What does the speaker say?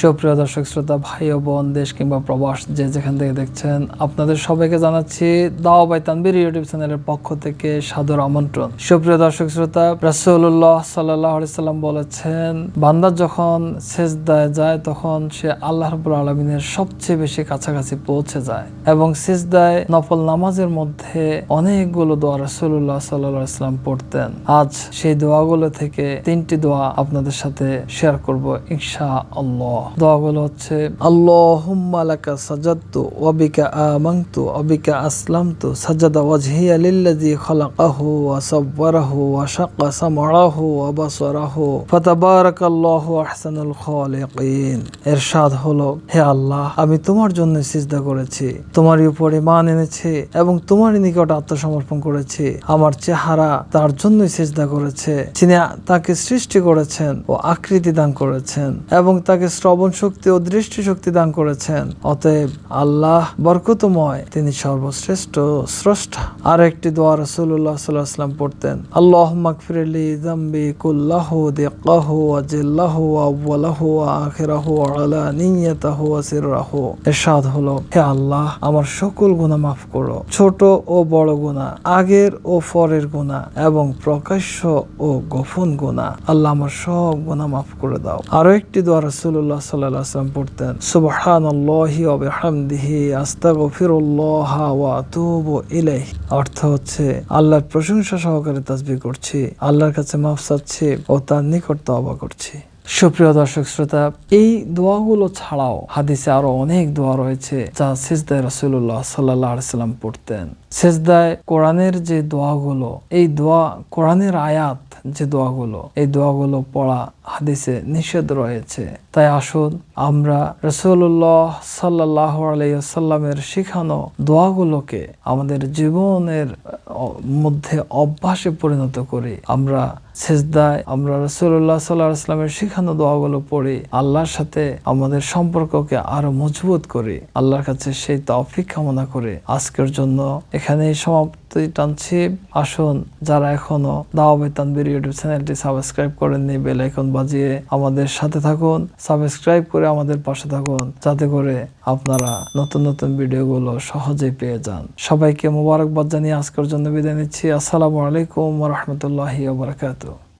সুপ্রিয় দর্শক, শ্রোতা, ভাই ও বোন, দেশ কিংবা প্রবাস যে যেখান থেকে দেখছেন, আপনাদের সবাইকে জানাচ্ছি দাওয়া বাই তানবির ইউটিউব চ্যানেলের পক্ষ থেকে সাদর আমন্ত্রণ। সুপ্রিয় দর্শক, শ্রোতা, রাসূলুল্লাহ সাল্লাহ সাল্লাম বলেছেন, বান্দা যখন সেজদায় যায়, তখন সে আল্লাহ রাব্বুল আলমিনের সবচেয়ে বেশি কাছাকাছি পৌঁছে যায় এবং সেজদায় নফল নামাজের মধ্যে অনেকগুলো দোয়া রাসূলুল্লাহ সাল্লাহ সাল্লাম পড়তেন। আজ সেই দোয়াগুলো থেকে তিনটি দোয়া আপনাদের সাথে শেয়ার করব ইনশা আল্লাহ দোয়াগুলো হচ্ছে সাজাদা ওয়াজহিয়া আহসানুল খালিকিন। হলো, হে আল্লাহ, আমি তোমার জন্য সিজদা করেছি, তোমারই উপর ঈমান এনেছি এবং তোমারই নিকট আত্মসমর্পণ করেছি। আমার চেহারা তার জন্যই সিজদা করেছে তিনি তাকে সৃষ্টি করেছেন ও আকৃতি দান করেছেন এবং তাকে শ্রবণ শক্তি ও দৃষ্টি শক্তি দান করেছেন। অতএব আল্লাহ বরকতময়, তিনি সর্বশ্রেষ্ঠ স্রষ্টা। আর একটি দোয়া সাল্লাল্লাহু পড়তেন আল্লাহ মাগফিরলি যামবি কুল্লাহু আউয়ালাহু ওয়া আখিরাহু ওয়া আলানিয়াতাহু ওয়া সিররাহু। ইরশাদ হলো, হে আল্লাহ, আমার সকল গুনাহ মাফ করো। ছোট ও বড় গুনাহ, আগের ও পরের গুনাহ এবং প্রকাশ্য ও গোপন গুনাহ। আল্লাহ আমার সব গুনাহ মাফ করে দাও। আরও একটি দোয়া রাসূলুল্লাহ আলাইহি ওয়াসাল্লাম পড়তেন ইলাইহি। অর্থ হচ্ছে, আল্লাহর প্রশংসা সহকারে তাসবিহ করছি, আল্লাহর কাছে মাফ চাচ্ছি ও তার নিকট তওবা করছি। সুপ্রিয় দর্শক শ্রোতা, এই দোয়াগুলো ছাড়াও হাদিসে আরও অনেক দোয়া রয়েছে যা সেজদায় রাসূলুল্লাহ সাল্লাল্লাহু আলাইহি সাল্লাম পড়তেন। সেজদায় কোরআনের যে দোয়াগুলো, এই দোয়া কোরআনের আয়াত যে দোয়াগুলো, এই দোয়াগুলো পড়া হাদিসে নিষেধ রয়েছে। তাই আসুন আমরা রসুল্লাহ সাল্লাহ আলাইসাল্লামের শিখানো দোয়াগুলোকে আমাদের জীবনের মধ্যে অভ্যাসে পরিণত করি। আমরা সেজদায় আমরা রসুল্লাহ সাল্লাহ আসলামের শিখানো দোয়াগুলো পড়ি, আল্লাহর সাথে আমাদের সম্পর্ককে আরও মজবুত করি, আল্লাহর কাছে সেই তৌফিক কামনা করে। আজকের জন্য এখানেই সমাপ্তি টানছি। আসুন, যারা এখনও দাওয়াবে তানবির ইউটিউব চ্যানেলটি সাবস্ক্রাইব করেননি, বেল আইকন বাজিয়ে আমাদের সাথে থাকুন, সাবস্ক্রাইব করে আমাদের পাশে থাকুন, যাতে করে আপনারা নতুন নতুন ভিডিওগুলো সহজেই পেয়ে যান। সবাইকে মোবারকবাদ জানিয়ে আজকের জন্য বিদায় নিচ্ছি। আসসালামু আলাইকুম রহমতুল্লাহি বারাকাতু